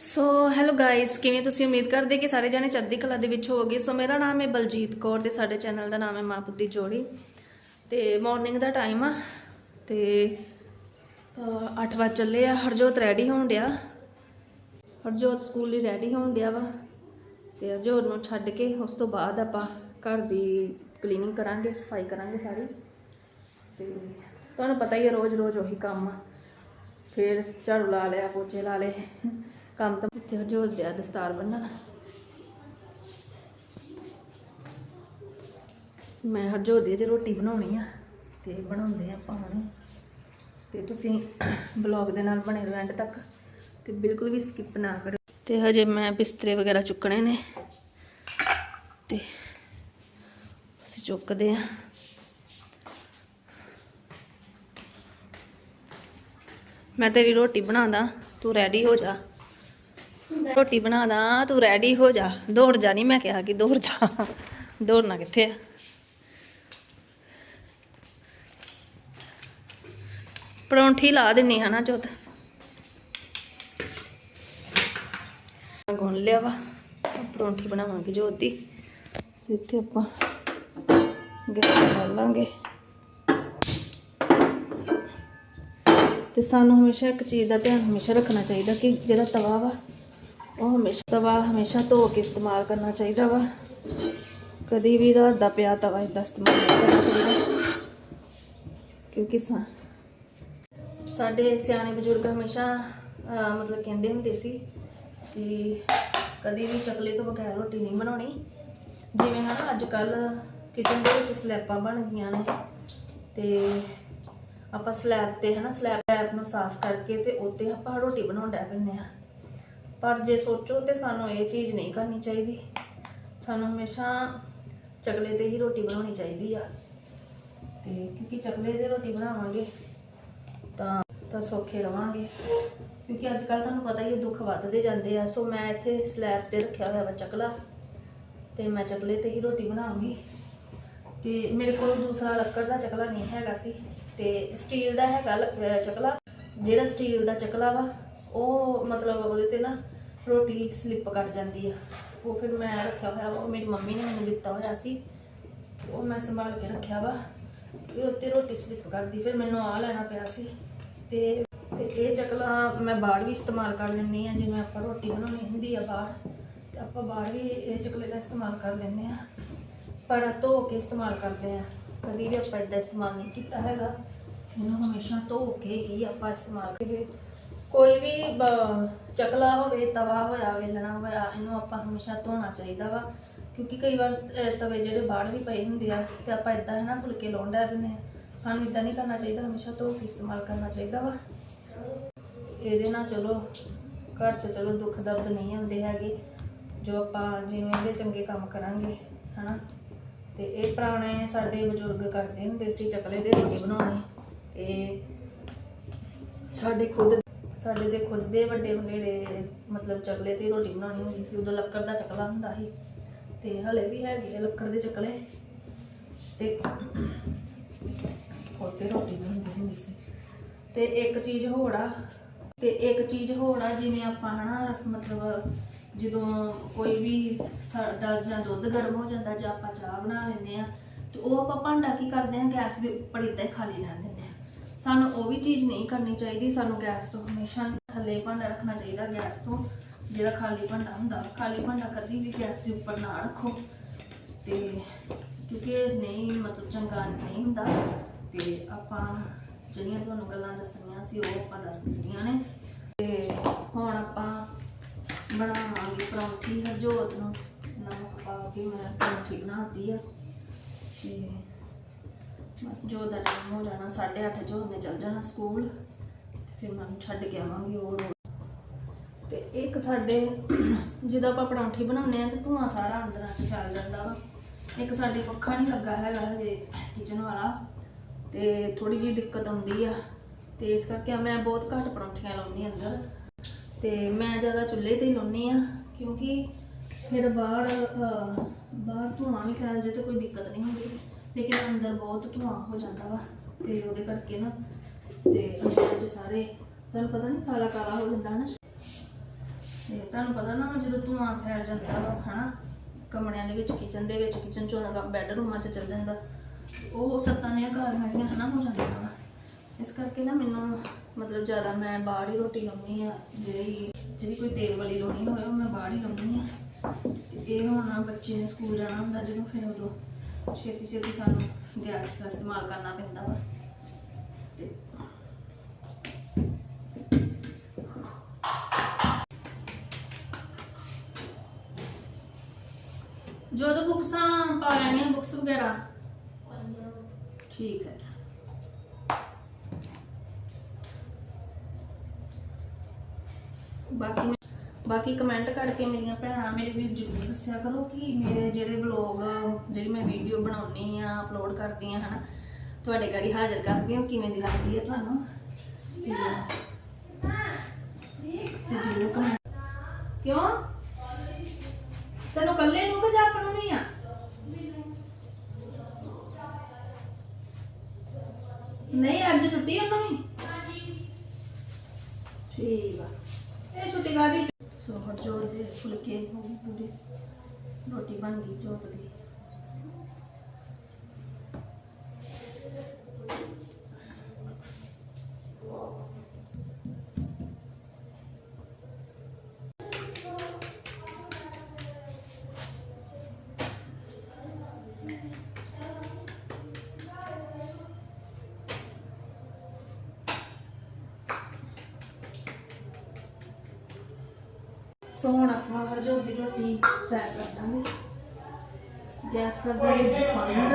So hello guys ਕਿਵੇਂ ਤੁਸੀਂ ਉਮੀਦ ਕਰਦੇ ਕਿ ਸਾਰੇ ਜਾਣੇ ਚੜ੍ਹਦੀ ਕਲਾ ਦੇ ਵਿੱਚ ਹੋਵੋਗੇ? ਸੋ ਮੇਰਾ ਨਾਮ ਹੈ ਬਲਜੀਤ ਕੌਰ ਤੇ ਸਾਡੇ ਚੈਨਲ ਦਾ ਨਾਮ ਹੈ ਮਾਂ ਪੁੱਤ ਜੋੜੀ। ਤੇ ਮਾਰਨਿੰਗ ਦਾ ਟਾਈਮ ਆ ਤੇ 8 ਵਜੇ ਚੱਲੇ ਆ। ਹਰਜੋਤ ਰੈਡੀ ਹੋਣ ਡਿਆ। ਹਰਜੋਤ ਸਕੂਲ ਲਈ ਰੈਡੀ ਹੋਣ ਡਿਆ ਵਾ। ਤੇ ਹਰਜੋਤ ਨੂੰ ਛੱਡ ਕੇ ਉਸ ਤੋਂ ਬਾਅਦ ਆਪਾਂ ਘਰ ਦੀ ਕਲੀਨਿੰਗ ਕਰਾਂਗੇ, ਸਫ਼ਾਈ ਕਰਾਂਗੇ ਸਾਰੀ। ਤੇ ਤੁਹਾਨੂੰ ਪਤਾ ਹੀ ਹੈ ਰੋਜ਼ ਰੋਜ਼ ਉਹੀ ਕੰਮ ਆ। ਫਿਰ ਝਾੜੂ ਲਾ ਲਿਆ, ਪੋਚੇ ਲਾ ਲਏ। ਕੰਮ ਤਾਂ ਇੱਥੇ ਹਰਜੋਤ ਦਿਆ ਦਸਤਾਰ ਬੰਨਣ। ਮੈਂ ਹਰਜੋਤ ਦੀ ਜੇ ਰੋਟੀ ਬਣਾਉਣੀ ਆ, ਤੇ ਬਣਾਉਂਦੇ ਆ ਪਾਣੀ ਹੁਣੇ। ਤੇ ਤੁਸੀਂ ਬਲੌਗ ਦੇ ਨਾਲ ਬਣੇ ਰਹੋ ਐਂਡ ਤੱਕ, ਤੇ ਬਿਲਕੁਲ ਵੀ ਸਕਿਪ ਨਾ ਕਰੋ ਤੇ ਹਜੇ ਮੈਂ ਬਿਸਤਰੇ ਵਗੈਰਾ ਚੁੱਕਣੇ ਨੇ, ਤੇ ਅਸੀਂ ਚੁੱਕਦੇ ਆ। ਮੈਂ ਤੇਰੀ ਰੋਟੀ ਬਣਾਦਾ ਤੂੰ ਰੈਡੀ ਹੋ ਜਾ। ਰੋਟੀ ਬਣਾ ਦਾਂ, ਤੂੰ ਰੈਡੀ ਹੋ ਜਾ। ਦੌੜ ਜਾ ਨਹੀਂ ਮੈਂ ਕਿਹਾ ਕਿ ਦੌੜ ਜਾ। ਦੌੜਨਾ ਕਿੱਥੇ ਆ? ਪਰੌਂਠੀ ਲਾ ਦਿੰਨੀ ਹਨਾ ਜੋਤ। ਗੁੰਨ ਲਿਆ ਵਾ ਪਰੌਂਠੀ ਬਣਾਵਾਂਗੇ ਜੋਤ ਦੀ। ਇੱਥੇ ਆਪਾਂ ਗੈਸ ਲਾ ਲਾਂਗੇ। ਤੇ ਸਾਨੂੰ ਹਮੇਸ਼ਾ ਇੱਕ ਚੀਜ਼ ਦਾ ਧਿਆਨ ਹਮੇਸ਼ਾ ਰੱਖਣਾ ਚਾਹੀਦਾ ਕਿ ਜਿਹੜਾ ਤਵਾ ਵਾ ਉਹ ਹਮੇਸ਼ਾ ਤਵਾ ਹਮੇਸ਼ਾ ਧੋ ਕੇ ਇਸਤੇਮਾਲ ਕਰਨਾ ਚਾਹੀਦਾ ਵਾ। ਕਦੀ ਵੀ ਰਾਤ ਦਾ ਪਿਆ ਤਵਾ ਇਦਾਂ ਇਸਤੇਮਾਲ ਨਹੀਂ ਕਰਨਾ ਚਾਹੀਦਾ। ਕਿਉਂਕਿ ਸਾ ਸਾਡੇ ਸਿਆਣੇ ਬਜ਼ੁਰਗ ਹਮੇਸ਼ਾ ਮਤਲਬ ਕਹਿੰਦੇ ਹੁੰਦੇ ਸੀ ਕਿ ਕਦੀ ਵੀ ਚਕਲੇ ਤੋਂ ਬਗੈਰ ਰੋਟੀ ਨਹੀਂ ਬਣਾਉਣੀ। ਜਿਵੇਂ ਹਨਾ ਅੱਜ ਕੱਲ ਕਿਚਨ ਦੇ ਵਿੱਚ ਸਲੈਬਾਂ ਬਣ ਗਈਆਂ ਨੇ ਤੇ ਆਪਾਂ ਸਲੈਬ ਤੇ ਹਨਾ, ਸਲੈਬ ਨੂੰ ਸਾਫ਼ ਕਰਕੇ ਤੇ ਉੱਤੇ ਆਪਾਂ ਰੋਟੀ ਬਣਾਉਣ ਡੈ ਪੈਂਦੇ ਆ ਪਰ ਜੇ ਸੋਚੋ ਤੇ ਸਾਨੂੰ ਇਹ ਚੀਜ਼ ਨਹੀਂ ਕਰਨੀ ਚਾਹੀਦੀ। ਸਾਨੂੰ ਹਮੇਸ਼ਾ ਚਕਲੇ ਤੇ ਹੀ ਰੋਟੀ ਬਣਾਉਣੀ ਚਾਹੀਦੀ ਆ। ਤੇ ਕਿਉਂਕਿ ਚਕਲੇ ਤੇ ਰੋਟੀ ਬਣਾਵਾਂਗੇ ਤਾਂ ਤਾਂ ਸੌਖੇ ਰਵਾਂਗੇ। ਕਿਉਂਕਿ ਅੱਜ ਕੱਲ ਤੁਹਾਨੂੰ ਪਤਾ ਹੀ ਹੈ ਦੁੱਖ ਵੱਧਦੇ ਜਾਂਦੇ ਆ। ਸੋ ਮੈਂ ਇੱਥੇ ਸਲੈਬ ਤੇ ਰੱਖਿਆ ਹੋਇਆ ਵਾ ਚਕਲਾ। ਤੇ ਮੈਂ ਚਕਲੇ ਤੇ ਹੀ ਰੋਟੀ ਬਣਾਉਂਗੀ। ਤੇ ਮੇਰੇ ਕੋਲ ਦੂਸਰਾ ਲੱਕੜ ਦਾ ਚਕਲਾ ਨਹੀਂ ਹੈਗਾ ਸੀ। ਤੇ ਸਟੀਲ ਦਾ ਹੈਗਾ ਲ- ਚਕਲਾ। ਜਿਹੜਾ ਸਟੀਲ ਦਾ ਚਕਲਾ ਵਾ ਉਹ ਮਤਲਬ ਉਹਦੇ ਤੇ ਨਾ ਰੋਟੀ ਸਲਿੱਪ ਕਰ ਜਾਂਦੀ ਆ। ਉਹ ਫਿਰ ਮੈਂ ਰੱਖਿਆ ਹੋਇਆ ਵਾ, ਉਹ ਮੇਰੀ ਮੰਮੀ ਨੇ ਮੈਨੂੰ ਦਿੱਤਾ ਹੋਇਆ ਸੀ। ਉਹ ਮੈਂ ਸੰਭਾਲ ਕੇ ਰੱਖਿਆ ਵਾ ਇਹ ਉੱਤੇ ਰੋਟੀ ਸਲਿੱਪ ਕਰਦੀ, ਫਿਰ ਮੈਨੂੰ ਆ ਲੈਣਾ ਪਿਆ ਸੀ। ਤੇ ਤੇ ਇਹ ਚਕਲਾ ਮੈਂ ਬਾਹਰ ਵੀ ਇਸਤੇਮਾਲ ਕਰ ਲੈਂਦੀ ਆ ਜਿਵੇਂ ਆਪਾਂ ਰੋਟੀ ਬਣਾਉਣੀ ਹੁੰਦੀ ਆ ਬਾਹਰ, ਤੇ ਆਪਾਂ ਬਾਹਰ ਵੀ ਇਹ ਚਕਲੇ ਦਾ ਇਸਤੇਮਾਲ ਕਰ ਲੈਂਦੇ ਆ ਪਰ ਧੋ ਕੇ ਇਸਤੇਮਾਲ ਕਰਦੇ ਆ ਕਦੀ ਵੀ ਆਪਾਂ ਇਦਾਂ ਇਸਤੇਮਾਲ ਨਹੀਂ ਕੀਤਾ ਹੈਗਾ। ਇਹਨੂੰ ਹਮੇਸ਼ਾ ਧੋ ਕੇ ਹੀ ਆਪਾਂ ਇਸਤੇਮਾਲ ਕਰੀਏ। ਕੋਈ ਵੀ ਬ- ਚਕਲਾ ਹੋਵੇ ਤਵਾ ਹੋਇਆ ਵੇਲਣਾ ਹੋਇਆ ਇਹਨੂੰ ਆਪਾਂ ਹਮੇਸ਼ਾ ਧੋਣਾ ਚਾਹੀਦਾ ਵਾ। ਕਿਉਂਕਿ ਕਈ ਵਾਰ ਅਹ, ਤਵੇ ਜਿਹੜੇ ਬਾਹਰ ਵੀ ਪਏ ਹੁੰਦੇ ਆ ਤੇ ਆਪਾਂ ਇਦਾਂ ਹੈ ਨਾ ਫੁਲਕੇ ਲਾਉਣ ਡੈ ਪੈਂਦੇ ਆ। ਸਾਨੂੰ ਇਦਾਂ ਨਹੀਂ ਕਰਨਾ ਚਾਹੀਦਾ ਹਮੇਸ਼ਾ ਧੋ ਕੇ ਇਸਤੇਮਾਲ ਕਰਨਾ ਚਾਹੀਦਾ ਵਾ। ਇਹਦੇ ਨਾਲ ਚਲੋ ਘਰ 'ਚ ਚਲੋ ਦੁੱਖ ਦਰਦ ਨਹੀਂ ਹੁੰਦੇ ਹੈਗੇ। ਜੋ ਆਪਾਂ ਜਿਵੇਂ ਇਹਦੇ ਚੰਗੇ ਕੰਮ ਕਰਾਂਗੇ ਹਨਾ। ਤੇ ਇਹ ਪੁਰਾਣੇ ਸਾਡੇ ਬਜ਼ੁਰਗ ਕਰਦੇ ਹੁੰਦੇ ਸੀ ਚਕਲੇ ਦੇ ਰੋਟੀ ਬਣਾਉਣੀ। ਤੇ ਸਾਡੇ ਖੁਦ ਸਾਡੇ ਦੇ ਖੁਦ ਦੇ ਵੱਡੇ ਵਡੇਰੇ ਮਤਲਬ ਚਕਲੇ ਤੇ ਰੋਟੀ ਬਣਾਉਣੀ ਹੁੰਦੀ ਸੀ, ਉਦੋਂ ਲੱਕੜ ਦਾ ਚਕਲਾ ਹੁੰਦਾ ਸੀ। ਤੇ ਹਲੇ ਵੀ ਹੈਗੇ ਆ ਲੱਕੜ ਦੇ ਚਕਲੇ। ਤੇ ਉਹਤੇ ਰੋਟੀ ਬਣਾਉਂਦੀ ਹੁੰਦੀ ਸੀ। ਤੇ ਇੱਕ ਚੀਜ਼ ਹੋਰ ਆ, ਤੇ ਇੱਕ ਚੀਜ਼ ਹੋਰ ਆ, ਜਿਵੇਂ ਆਪਾਂ ਹਨਾ, ਮਤਲਬ ਜਦੋਂ ਕੋਈ ਵੀ ਸਾਡਾ ਜਾਂ ਦੁੱਧ ਗਰਮ ਹੋ ਜਾਂਦਾ ਜਾਂ ਆਪਾਂ ਚਾਹ ਬਣਾ ਲੈਂਦੇ ਆ, ਤੇ ਉਹ ਆਪਾਂ ਭਾਂਡਾ ਕੀ ਕਰਦੇ ਆ, ਗੈਸ ਦੇ ਉੱਪਰ ਇਦਾਂ ਹੀ ਖਾਲੀ ਰਹਿਣ ਦਿੰਦੇ ਆ। ਸਾਨੂੰ ਉਹ ਵੀ ਚੀਜ਼ ਨਹੀਂ ਕਰਨੀ ਚਾਹੀਦੀ। ਸਾਨੂੰ ਗੈਸ ਤੋਂ ਹਮੇਸ਼ਾ ਥੱਲੇ ਭਾਂਡਾ ਰੱਖਣਾ ਚਾਹੀਦਾ। ਗੈਸ ਤੋਂ ਜਿਹੜਾ ਖਾਲੀ ਭਾਂਡਾ ਹੁੰਦਾ, ਖਾਲੀ ਭਾਂਡਾ ਕਦੀ ਵੀ ਗੈਸ ਦੇ ਉੱਪਰ ਨਾ ਰੱਖੋ। ਤੇ ਕਿਉਂਕਿ ਨਹੀਂ, ਮਤਲਬ ਚੰਗਾ ਨਹੀਂ ਹੁੰਦਾ। ਤੇ ਆਪਾਂ ਜਿਹੜੀਆਂ ਤੁਹਾਨੂੰ ਗੱਲਾਂ ਦੱਸਣੀਆਂ ਸੀ, ਉਹ ਆਪਾਂ ਦੱਸ ਦਿੱਤੀਆਂ ਨੇ। ਤੇ ਹੁਣ ਆਪਾਂ ਬਣਾਵਾਂਗੇ ਪਰੌਂਠੀ ਹਰਜੋਤ ਨੂੰ। ਨਮਕ ਪਾ ਕੇ ਮੈਂ ਪਰੌਂਠੀ ਬਣਾਤੀ ਆ। ਤੇ ਬਸ ਜੋ ਦਾ ਟਾਈਮ ਹੋ ਜਾਣਾ 8:30 ਜੋ ਨੇ ਚੱਲ ਜਾਣਾ ਸਕੂਲ ਫਿਰ ਮੈਂ ਉਹਨੂੰ ਛੱਡ ਕੇ ਆਵਾਂਗੀ ਉਹ ਰੋਜ਼। ਤੇ ਇੱਕ ਸਾਡੇ, ਜਦੋਂ ਆਪਾਂ ਪਰੌਂਠੀ ਬਣਾਉਂਦੇ ਆ ਤੇ ਧੂਆਂ ਸਾਰਾ ਅੰਦਰਾਂ ਚ ਫੈਲ ਜਾਂਦਾ ਵਾ। ਇੱਕ ਸਾਡੇ ਪੱਖਾ ਨਹੀਂ ਲੱਗਾ ਹੈਗਾ ਹਜੇ ਕਿਚਨ ਵਾਲਾ, ਤੇ ਥੋੜੀ ਜਿਹੀ ਦਿੱਕਤ ਆਉਂਦੀ ਆ। ਤੇ ਇਸ ਕਰਕੇ ਮੈਂ ਬਹੁਤ ਘੱਟ ਪਰੌਂਠੀਆਂ ਲਾਉਂਦੀ ਅੰਦਰ। ਤੇ ਮੈਂ ਜ਼ਿਆਦਾ ਚੁੱਲ੍ਹੇ ਤੇ ਹੀ ਲਾਉਂਦੀ ਆ ਕਿਉਂਕਿ ਫਿਰ ਬਾਹਰ ਬਾਹਰ ਧੂਆਂ ਵੀ ਫੈਲ ਜੇ ਤੇ ਕੋਈ ਦਿੱਕਤ ਨਹੀਂ ਹੁੰਦੀ। ਲੇਕਿਨ ਅੰਦਰ ਬਹੁਤ ਧੂਆਂ ਹੋ ਜਾਂਦਾ ਵਾ ਤੇ ਉਹਦੇ ਕਰਕੇ ਨਾ ਤੇ ਅੰਦਰ ਚ ਸਾਰੇ, ਤੁਹਾਨੂੰ ਪਤਾ ਨਹੀਂ ਕਾਲਾ ਕਾਲਾ ਹੋ ਜਾਂਦਾ ਨਾ। ਤੇ ਤੁਹਾਨੂੰ ਪਤਾ ਨਾ ਜਦੋਂ ਧੂਆਂ ਫੈਲ ਜਾਂਦਾ ਵਾ ਹਨਾ, ਕਮਰਿਆਂ ਦੇ ਵਿੱਚ ਕਿਚਨ ਦੇ ਵਿੱਚ ਕਿਚਨ ਚੋਂ ਲਗਾ ਬੈੱਡਰੂਮਾਂ 'ਚ ਚੱਲ ਜਾਂਦਾ, ਉਹ ਸੱਤਾਂ ਦੀਆਂ ਘਰ ਮੇਰੀਆਂ ਹਨਾ ਹੋ ਜਾਂਦੀਆਂ ਵਾ। ਇਸ ਕਰਕੇ ਨਾ ਮੈਨੂੰ ਮਤਲਬ ਜ਼ਿਆਦਾ ਮੈਂ ਬਾਹਰ ਹੀ ਰੋਟੀ ਲਾਉਣੀ ਆ, ਜਿਹੜੀ ਜਿਹੜੀ ਕੋਈ ਤੇਲ ਵਾਲੀ ਲਾਉਣੀ ਹੋਵੇ, ਉਹ ਮੈਂ ਬਾਹਰ ਹੀ ਲਾਉਣੀ ਆ। ਇਹ ਹੁਣ ਬੱਚੇ ਨੇ ਸਕੂਲ ਜਾਣਾ ਹੁੰਦਾ ਜਦੋਂ ਫਿਰ ਉਦੋਂ। ਛੇਤੀ ਛੇਤੀ ਸਾਨੂੰ ਗੈਸ ਦਾ ਇਸਤੇਮਾਲ ਕਰਨਾ ਪੈਂਦਾ ਵਾ। ਤੇ ਜੋ ਤਾਂ ਬੁੱਕਸਾਂ ਪਾ ਲੈਣੀਆਂ ਬੁੱਕਸ ਵਗੈਰਾ? ਠੀਕ ਹੈ। ਬਾਕੀ ਬਾਕੀ ਕਮੈਂਟ ਕਰਕੇ ਮੇਰੀਆਂ ਭੈਣਾਂ ਮੇਰੇ ਵੀ ਜ਼ਰੂਰ ਦੱਸਿਆ ਕਰੋ ਕਿ ਮੇਰੇ ਜਿਹੜੇ ਵਲੌਗ ਜਿਹੜੀ ਮੈਂ ਵੀਡੀਓ ਬਣਾਉਣੀ ਆ ਅਪਲੋਡ ਕਰਦੀ ਆ ਹਨਾ ਤੁਹਾਡੇ ਗਾੜੀ ਹਾਜ਼ਰ ਕਰਦੀ ਆ ਉਹ ਕਿਵੇਂ ਦੀ ਲੱਗਦੀ ਹੈ ਤੁਹਾਨੂੰ? ਤੇ ਤੇ ਜ਼ਰੂਰ ਕਮੈਂਟ ਕਿਉਂ? ਤੈਨੂੰ ਕੱਲੇ ਨੂੰ ਕਿ ਨੂੰ ਨਹੀਂ ਆ? ਨਹੀਂ ਅੱਜ ਛੁੱਟੀ ਉਹਨੂੰ ਵੀ ਠੀਕ ਆ। ਇਹ ਛੁੱਟੀ ਕਾਦੀ ਸੋ ਹਰਜੋਤ ਦੇ ਫੁਲਕੇ ਹੋ ਗਏ ਪੂਰੇ ਰੋਟੀ ਬਣ ਗਈ ਜੋਤ ਦੀ। ਸੋ ਹੁਣ ਆਪਾਂ ਦੀ ਰੋਟੀ ਪੈਕ ਕਰ ਦਾਂਗੇ। ਗੈਸ ਕਰ ਦਾਂਗੇ ਬੰਦ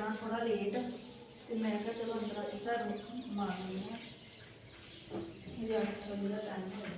ਜਾਣਾ ਥੋੜਾ ਲੇਟ ਤੇ ਮੈਂ ਕਿਹਾ ਚਲੋ ਅੰਦਰ ਆ ਕੇ ਝਾੜੂ ਮਾਰ ਲੈਂਦੇ ਇਹ ਅੱਠ ਦਾ ਟਾਈਮ ਹੋ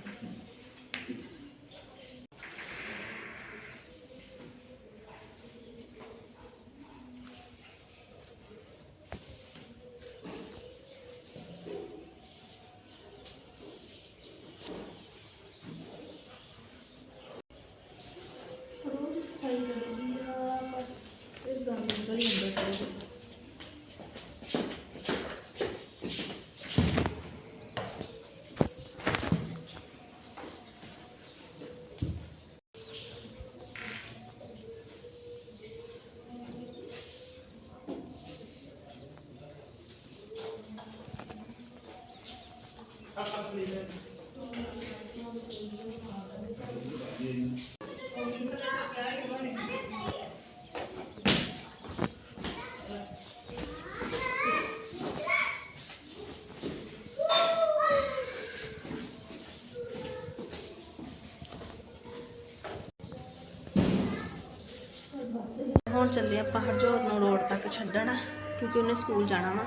ਹੁਣ ਚੱਲੇ ਆਪਾਂ ਹਰਜੋਤ ਨੂੰ ਰੋਡ ਤੱਕ ਛੱਡਣ, ਕਿਉਂਕਿ ਉਹਨੇ ਸਕੂਲ ਜਾਣਾ ਵਾ।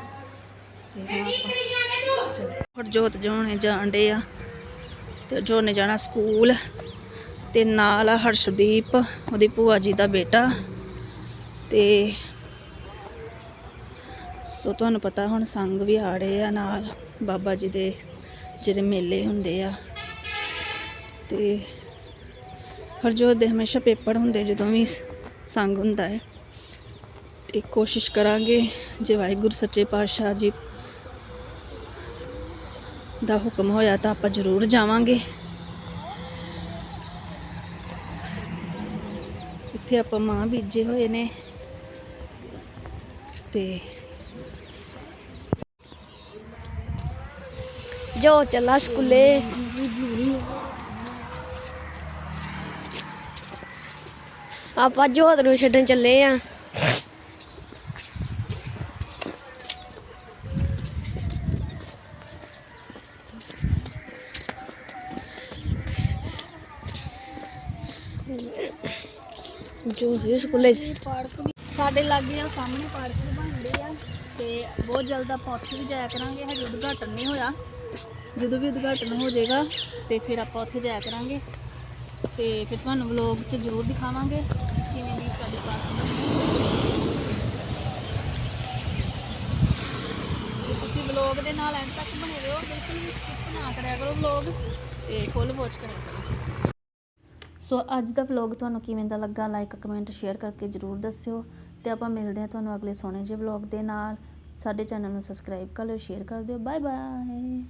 ਤੇ ਹੁਣ ਆਪਾਂ ਚੱਲੇ ਹਰਜੋਤ ਜਾਣੇ ਜਾਣਦੇ ਆ ਤੇ ਜੋ ਜਾਣਾ ਸਕੂਲ ਤੇ ਨਾਲ ਆ ਹਰਸ਼ਦੀਪ, ਉਹਦੀ ਭੂਆ ਜੀ ਦਾ ਬੇਟਾ ਤੇ ਸੋ ਤੁਹਾਨੂੰ ਪਤਾ ਹੁਣ ਸੰਗ ਵੀ ਆ ਰਹੇ ਆ ਨਾਲ, ਬਾਬਾ ਜੀ ਦੇ ਜਿਹੜੇ ਮੇਲੇ ਹੁੰਦੇ ਆ ਤੇ ਹਰਜੋਤ ਦੇ ਹਮੇਸ਼ਾ ਪੇਪਰ ਹੁੰਦੇ ਜਦੋਂ ਵੀ ਸੰਗ ਹੁੰਦਾ ਹੈ ਤੇ ਕੋਸ਼ਿਸ਼ ਕਰਾਂਗੇ ਜੇ ਵਾਹਿਗੁਰੂ ਸੱਚੇ ਪਾਤਸ਼ਾਹ ਜੀ ਦਾ ਹੁਕਮ ਹੋਇਆ ਤਾਂ ਆਪਾਂ ਜ਼ਰੂਰ ਜਾਵਾਂਗੇ। ਇੱਥੇ ਆਪਾਂ ਮਾਂ ਬੀਜੇ ਹੋਏ ਨੇ। ਤੇ ਜੋ ਚੱਲਾ ਸਕੂਲੇ। ਆਪਾਂ ਜੋਤ ਨੂੰ ਛੱਡਣ ਚੱਲੇ ਆ। ਜੋ ਸੀ ਸਕੂਲੇ ਪਾਰਕ ਸਾਡੇ ਲਾਗੇ ਆ, ਸਾਹਮਣੇ ਪਾਰਕ ਬਣਦੇ ਆ ਤੇ ਬਹੁਤ ਜਲਦ ਆਪਾਂ ਉੱਥੇ ਵੀ ਜਾਇਆ ਕਰਾਂਗੇ। ਹਜੇ ਉਦਘਾਟਨ ਨਹੀਂ ਹੋਇਆ। ਜਦੋਂ ਵੀ ਉਦਘਾਟਨ ਹੋ ਜਾਏਗਾ ਤੇ ਫਿਰ ਆਪਾਂ ਉੱਥੇ ਜਾਇਆ ਕਰਾਂਗੇ। ਤੇ ਫਿਰ ਤੁਹਾਨੂੰ ਵਲੌਗ 'ਚ ਜ਼ਰੂਰ ਦਿਖਾਵਾਂਗੇ ਕਿਵੇਂ ਦੀ ਸਾਡੀ ਪਾਰਕ ਬਣੀ ਤੁਸੀਂ ਵਲੌਗ ਦੇ ਨਾਲ ਐਂਡ ਤੱਕ ਬਣੇ ਰਹੋ। ਬਿਲਕੁਲ ਵੀ ਸਕਿਪ ਨਾ ਕਰਿਆ ਕਰੋ ਵਲੌਗ ਤੇ ਫੁੱਲ ਵਾਚ ਕਰਿਆ ਕਰੋ। ਸੋ ਅੱਜ ਦਾ ਵਲੌਗ ਤੁਹਾਨੂੰ ਕਿਵੇਂ ਦਾ ਲੱਗਾ ਲਾਈਕ ਕਮੈਂਟ ਸ਼ੇਅਰ ਕਰਕੇ ਜਰੂਰ ਦੱਸਿਓ ਤੇ ਆਪਾਂ ਮਿਲਦੇ ਹਾਂ ਤੁਹਾਨੂੰ ਅਗਲੇ ਸੋਹਣੇ ਜਿਹੇ ਵਲੌਗ ਦੇ ਨਾਲ। ਸਾਡੇ ਚੈਨਲ ਨੂੰ ਸਬਸਕ੍ਰਾਈਬ ਕਰ ਲਿਓ ਸ਼ੇਅਰ ਕਰ ਦਿਓ। Bye bye